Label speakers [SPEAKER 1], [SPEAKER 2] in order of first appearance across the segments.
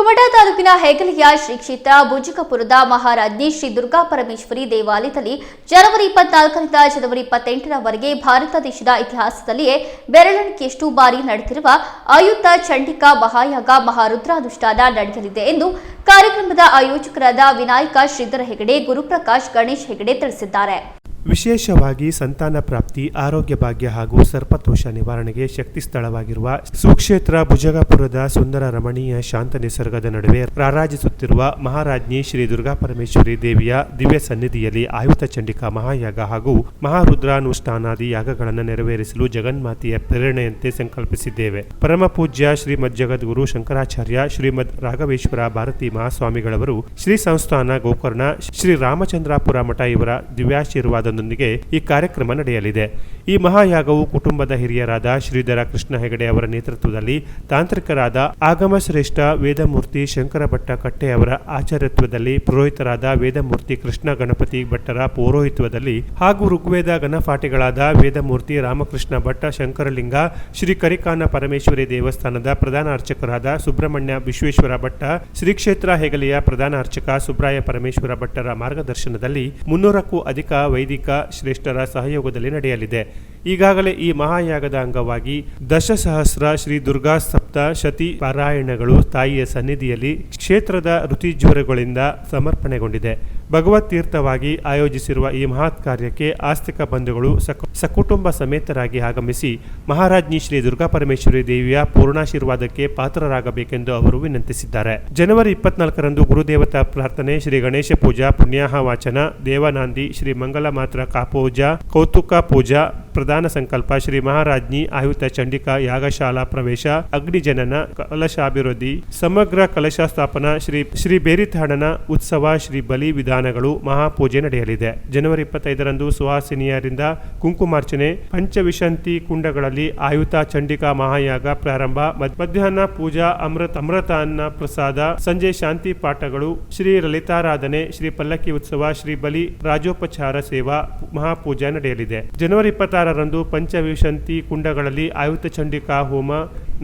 [SPEAKER 1] ಕುಮಟಾ ತಾಲೂಕಿನ ಹೆಗಲಿಯ ಶ್ರೀ ಕ್ಷೇತ್ರ ಭುಜಕಪುರದ ಮಹಾರಾಜ್ಞಿ ಶ್ರೀ ದುರ್ಗಾ ಪರಮೇಶ್ವರಿ ದೇವಾಲಯದಲ್ಲಿ ಜನವರಿ ಇಪ್ಪತ್ನಾಲ್ಕರಿಂದ ಜನವರಿ ಇಪ್ಪತ್ತೆಂಟರವರೆಗೆ ಭಾರತ ದೇಶದ ಇತಿಹಾಸದಲ್ಲಿಯೇ ಬೆರಳಿಕೆಯಷ್ಟು ಬಾರಿ ನಡೆದಿರುವ ಆಯುಧ ಚಂಡಿಕಾ ಮಹಾಯಾಗ ಮಹಾರುದ್ರಾನುಷ್ಠಾನ ನಡೆಯಲಿದೆ ಎಂದು ಕಾರ್ಯಕ್ರಮದ ಆಯೋಜಕರಾದ ವಿನಾಯಕ ಶ್ರೀಧರ ಹೆಗಡೆ, ಗುರುಪ್ರಕಾಶ್, ಗಣೇಶ್ ಹೆಗಡೆ ತಿಳಿಸಿದ್ದಾರೆ.
[SPEAKER 2] ವಿಶೇಷವಾಗಿ ಸಂತಾನ ಪ್ರಾಪ್ತಿ, ಆರೋಗ್ಯ ಭಾಗ್ಯ ಹಾಗೂ ಸರ್ಪದೋಷ ನಿವಾರಣೆಗೆ ಶಕ್ತಿ ಸ್ಥಳವಾಗಿರುವ ಸುಕ್ಷೇತ್ರ ಭುಜಗಪುರದ ಸುಂದರ ರಮಣೀಯ ಶಾಂತ ನಿಸರ್ಗದ ನಡುವೆ ರಾರಾಜಿಸುತ್ತಿರುವ ಮಹಾರಾಜ್ಞಿ ಶ್ರೀ ದುರ್ಗಾ ಪರಮೇಶ್ವರಿ ದೇವಿಯ ದಿವ್ಯ ಸನ್ನಿಧಿಯಲ್ಲಿ ಆಯುಧ ಚಂಡಿಕಾ ಮಹಾಯಾಗ ಹಾಗೂ ಮಹಾರುದ್ರಾನುಷ್ಠಾನಾದಿ ಯಾಗಗಳನ್ನು ನೆರವೇರಿಸಲು ಜಗನ್ಮಾತೆಯ ಪ್ರೇರಣೆಯಂತೆ ಸಂಕಲ್ಪಿಸಿದ್ದೇವೆ. ಪರಮ ಪೂಜ್ಯ ಶ್ರೀಮದ್ ಜಗದ್ಗುರು ಶಂಕರಾಚಾರ್ಯ ಶ್ರೀಮದ್ ರಾಘವೇಶ್ವರ ಭಾರತಿ ಮಹಾಸ್ವಾಮಿಗಳವರು ಶ್ರೀ ಸಂಸ್ಥಾನ ಗೋಕರ್ಣ, ಶ್ರೀ ರಾಮಚಂದ್ರಾಪುರ ಮಠ ಇವರ ದಿವ್ಯಾಶೀರ್ವಾದದೊಂದಿಗೆ ಈ ಕಾರ್ಯಕ್ರಮ ನಡೆಯಲಿದೆ. ಈ ಮಹಾಯಾಗವು ಕುಟುಂಬದ ಹಿರಿಯರಾದ ಶ್ರೀಧರ ಕೃಷ್ಣ ಹೆಗಡೆ ಅವರ ನೇತೃತ್ವದಲ್ಲಿ ತಾಂತ್ರಿಕರಾದ ಆಗಮ ಶ್ರೇಷ್ಠ ವೇದಮೂರ್ತಿ ಶಂಕರ ಭಟ್ಟ ಕಟ್ಟೆ ಅವರ ಆಚಾರ್ಯತ್ವದಲ್ಲಿ ಪುರೋಹಿತರಾದ ವೇದಮೂರ್ತಿ ಕೃಷ್ಣ ಗಣಪತಿ ಭಟ್ಟರ ಪೌರೋಹಿತ್ವದಲ್ಲಿ ಹಾಗೂ ಋಗ್ವೇದ ಗಣಪಾಠಿಗಳಾದ ವೇದಮೂರ್ತಿ ರಾಮಕೃಷ್ಣ ಭಟ್ಟ ಶಂಕರಲಿಂಗ, ಶ್ರೀ ಕರಿಕಾನ ಪರಮೇಶ್ವರಿ ದೇವಸ್ಥಾನದ ಪ್ರಧಾನ ಅರ್ಚಕರಾದ ಸುಬ್ರಹ್ಮಣ್ಯ ವಿಶ್ವೇಶ್ವರ ಭಟ್ಟ ಶ್ರೀ ಕ್ಷೇತ್ರ ಹೆಗಲಿಯ ಪ್ರಧಾನ ಅರ್ಚಕ ಸುಬ್ರಾಯ ಪರಮೇಶ್ವರ ಭಟ್ಟರ ಮಾರ್ಗದರ್ಶನದಲ್ಲಿ ಮುನ್ನೂರಕ್ಕೂ ಅಧಿಕ ವೈದಿಕ ಶ್ರೇಷ್ಠರ ಸಹಯೋಗದಲ್ಲಿ ನಡೆಯಲಿದೆ. ಈಗಾಗಲೇ ಈ ಮಹಾಯಾಗದ ಅಂಗವಾಗಿ ದಶಸಹಸ್ರ ಶ್ರೀ ದುರ್ಗಾ ಸಪ್ತ ಶತಿ ಪಾರಾಯಣಗಳು ತಾಯಿಯ ಸನ್ನಿಧಿಯಲ್ಲಿ ಕ್ಷೇತ್ರದ ಋತಿಜ್ವರಗಳಿಂದ ಸಮರ್ಪಣೆಗೊಂಡಿದೆ. ಭಗವತ್ ತೀರ್ಥವಾಗಿ ಆಯೋಜಿಸಿರುವ ಈ ಮಹತ್ ಕಾರ್ಯಕ್ಕೆ ಆಸ್ತಿಕ ಬಂಧುಗಳು ಸಕು- ಸಕುಟುಂಬ ಸಮೇತರಾಗಿ ಆಗಮಿಸಿ ಮಹಾರಾಜ್ಞಿ ಶ್ರೀ ದುರ್ಗಾ ಪರಮೇಶ್ವರಿ ದೇವಿಯ ಪೂರ್ಣಾಶೀರ್ವಾದಕ್ಕೆ ಪಾತ್ರರಾಗಬೇಕೆಂದು ಅವರು ವಿನಂತಿಸಿದ್ದಾರೆ. ಜನವರಿ ಇಪ್ಪತ್ನಾಲ್ಕರಂದು ಗುರುದೇವತಾ ಪ್ರಾರ್ಥನೆ ಶ್ರೀ ಗಣೇಶ ಪೂಜಾ ಪುಣ್ಯಾಹ ವಾಚನ, ದೇವನಾಂದಿ ಶ್ರೀ ಮಂಗಲ ಮಾತ್ರ ಕಾಪೂಜಾ, ಕೌತುಕ ಪೂಜಾ ಪ್ರಧಾನ ಸಂಕಲ್ಪ ಶ್ರೀ ಮಹಾರಾಜ್ಞಿ ಆಯುತ ಚಂಡಿಕಾ ಯಾಗಶಾಲಾ ಪ್ರವೇಶ, ಅಗ್ನಿ ಜನನ, ಕಲಶಾಭಿವೃದ್ಧಿ, ಸಮಗ್ರ ಕಲಶ ಸ್ಥಾಪನಾ ಶ್ರೀ ಶ್ರೀ ಬೇರಿತಾಡನ ಉತ್ಸವ ಶ್ರೀ ಬಲಿ ವಿಧಾನಗಳು ಮಹಾಪೂಜೆ ನಡೆಯಲಿದೆ. ಜನವರಿ ಇಪ್ಪತ್ತೈದರಂದು ಸುಹಾಸಿನಿಯರಿಂದ ಕುಂಕುಮಾರ್ಚನೆ, ಪಂಚವಿಶಂತಿ ಕುಂಡಗಳಲ್ಲಿ ಆಯುತ ಚಂಡಿಕಾ ಮಹಾಯಾಗ ಪ್ರಾರಂಭ ಮಧ್ಯಾಹ್ನ ಪೂಜಾ, ಅಮೃತ, ಅಮೃತಾನ್ನ ಪ್ರಸಾದ, ಸಂಜೆ ಶಾಂತಿ ಪಾಠಗಳು, ಶ್ರೀ ಲಲಿತಾರಾಧನೆ, ಶ್ರೀ ಪಲ್ಲಕ್ಕಿ ಉತ್ಸವ, ಶ್ರೀ ಬಲಿ ರಾಜೋಪಚಾರ ಸೇವಾ ಮಹಾಪೂಜಾ ನಡೆಯಲಿದೆ. ಜನವರಿ ಇಪ್ಪತ್ತಾರರಂದು ಪಂಚವಿಶಂತಿ ಕುಂಡಗಳಲ್ಲಿ ಆಯುತ ಚಂಡಿಕಾ ಹೋಮ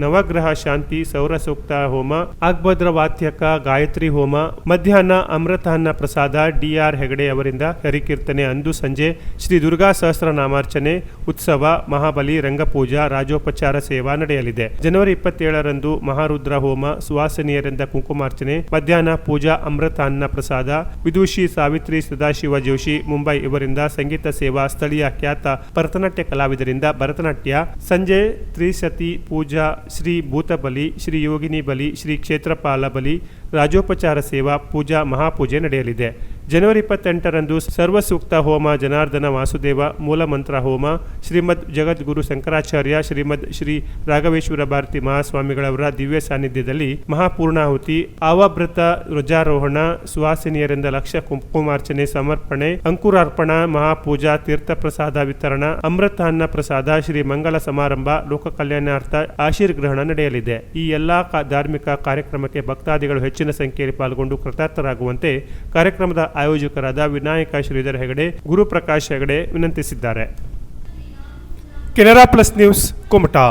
[SPEAKER 2] ನವಗ್ರಹ ಶಾಂತಿ, ಸೌರಸೂಕ್ತ ಹೋಮ ಅಗ್ಭದ್ರವಾತ್ಯಕ ಗಾಯತ್ರಿ ಹೋಮ, ಮಧ್ಯಾಹ್ನ ಅಮೃತಾನ್ನ ಪ್ರಸಾದ ಡಿಆರ್ ಹೆಗಡೆ ಅವರಿಂದ ಹರಿಕೀರ್ತನೆ ಅಂದು ಸಂಜೆ ಶ್ರೀ ದುರ್ಗಾ ಸಹಸ್ರನಾಮಾರ್ಚನೆ ಉತ್ಸವ, ಮಹಾಬಲಿ, ರಂಗಪೂಜಾ, ರಾಜೋಪಚಾರ ಸೇವಾ ನಡೆಯಲಿದೆ. ಜನವರಿ ಇಪ್ಪತ್ತೇಳರಂದು ಮಹಾರುದ್ರ ಹೋಮ, ಸುವಾಸನೀಯರಿಂದ ಕುಂಕುಮಾರ್ಚನೆ, ಮಧ್ಯಾಹ್ನ ಪೂಜಾ ಅಮೃತಾನ್ನ ಪ್ರಸಾದ, ವಿದುಷಿ ಸಾವಿತ್ರಿ ಸದಾಶಿವ ಜೋಶಿ, ಮುಂಬೈ ಇವರಿಂದ ಸಂಗೀತ ಸೇವಾ ಸ್ಥಳೀಯ ಖ್ಯಾತ ಭರತನಾಟ್ಯ ಕಲಾವಿದರಿಂದ ಭರತನಾಟ್ಯ, ಸಂಜೆ ತ್ರಿಸತಿ ಪೂಜಾ ಶ್ರೀ ಭೂತಬಲಿ ಶ್ರೀ ಯೋಗಿನಿ ಬಲಿ ಶ್ರೀ ಕ್ಷೇತ್ರಪಾಲ ಬಲಿ ರಾಜೋಪಚಾರ ಸೇವಾ ಪೂಜಾ ಮಹಾಪೂಜೆ ನಡೆಯಲಿದೆ. ಜನವರಿ ಇಪ್ಪತ್ತೆಂಟರಂದು ಸರ್ವಸೂಕ್ತ ಹೋಮ ಜನಾರ್ದನ ವಾಸುದೇವ ಮೂಲಮಂತ್ರ ಹೋಮ. ಶ್ರೀಮದ್ ಜಗದ್ಗುರು ಶಂಕರಾಚಾರ್ಯ ಶ್ರೀಮದ್ ಶ್ರೀ ರಾಘವೇಶ್ವರ ಭಾರತಿ ಮಹಾಸ್ವಾಮಿಗಳವರ ದಿವ್ಯ ಸಾನ್ನಿಧ್ಯದಲ್ಲಿ ಮಹಾಪೂರ್ಣಾಹುತಿ ಆವಾಭೃತ ಧ್ವಜಾರೋಹಣ, ಸುವಾಸಿನಿಯರಿಂದ ಲಕ್ಷ ಕುಂಕುಮಾರ್ಚನೆ ಸಮರ್ಪಣೆ, ಅಂಕುರಾರ್ಪಣ, ಮಹಾಪೂಜಾ, ತೀರ್ಥ ಪ್ರಸಾದ ವಿತರಣ ಅಮೃತಾನ್ನ ಪ್ರಸಾದ, ಶ್ರೀ ಮಂಗಲ ಸಮಾರಂಭ ಲೋಕ ಕಲ್ಯಾಣಾರ್ಥ ಆಶೀರ್ಗ್ರಹಣ ನಡೆಯಲಿದೆ. ಈ ಎಲ್ಲಾ ಧಾರ್ಮಿಕ ಕಾರ್ಯಕ್ರಮಕ್ಕೆ ಭಕ್ತಾದಿಗಳು ಹೆಚ್ಚಿನ ಸಂಖ್ಯೆಯಲ್ಲಿ ಪಾಲ್ಗೊಂಡು ಕೃತಾರ್ಥರಾಗುವಂತೆ ಕಾರ್ಯಕ್ರಮದ ಆಯೋಜಕರಾದ Vinayaka Shridhar Hegde Guruprakash Hegde ವಿನಂತಿಸಿದ್ದಾರೆ. Canara plus news Kumta.